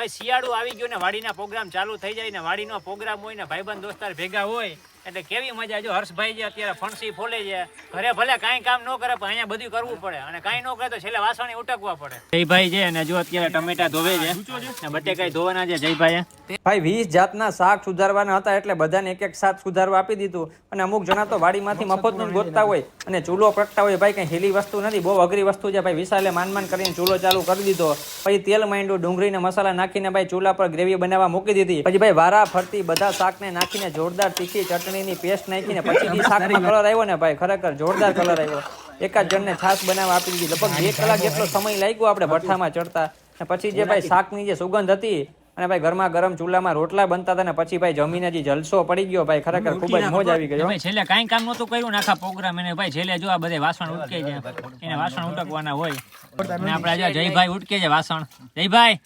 ભાઈ શિયાળો આવી ગયો ને વાડીના પ્રોગ્રામ ચાલુ થઈ જાય ને વાડીનો પ્રોગ્રામ હોય ને ભાઈબંધ દોસ્તાર ભેગા હોય એટલે કેવી મજા જો હર્ષભાઈ જે અત્યારે ફણસી ફોલે છે ઘરે ભલે કાંઈ કામ ન કરે પણ અહીંયા બધું કરવું પડે. અને કાંઈ ન કરે તો છેલ્લે વાસણી ઉટકવા પડે. જયભાઈ છે ને જો અત્યારે ટમેટા ધોવે છે ને બટેકાઈ ધોવાના છે. જયભાઈ ભાઈ વીસ જાતના શાક સુધારવાના હતા એટલે બધાને એક એક શાક સુધારવા આપી દીધું. અને અમુક જણા તો વાડીમાંથી મફતનું ગોતતા હોય. અને ચૂલો પ્રગટા હોય ભાઈ કઈ હેલી વસ્તુ નથી બહુ અઘરી વસ્તુ છે. ભાઈ વિશાલે માન માન કરીને ચૂલો ચાલુ કરી દીધો. પછી તેલ માંડ્યું ડુંગળીને મસાલા નાખીને ભાઈ ચૂલા પર ગ્રેવી બનાવવા મૂકી દીધી. પછી ભાઈ વારા ફરતી બધા શાકને નાખીને જોરદાર તીખી ચટણીની પેસ્ટ નાખીને પછી શાકમાં કલર આવ્યો ને ભાઈ ખરેખર જોરદાર કલર આવ્યો. એકાદ જણને છાશ બનાવવા આપી દીધી. લગભગ બે કલાક જેટલો સમય લાગ્યો આપણે ભઠ્ઠામાં ચડતા. અને પછી જે ભાઈ શાકની જે સુગંધ હતી અને ભાઈ ઘરમાં ગરમ ચૂલામાં રોટલા બનતા હતા ને પછી ભાઈ જમીને જે જલસો પડી ગયો ભાઈ ખરેખર ખૂબ જ મોજ આવી ગયો ભાઈ છેલ્લે કાંઈ કામ નહોતું કર્યું ને આખા પ્રોગ્રામ એને ભાઈ છેલ્લે જો આ બધે વાસણ ઉટકે છે. એને વાસણ ઉટકવાના હોય. અને આપણા જો જયભાઈ ઉટકે છે વાસણ. જયભાઈ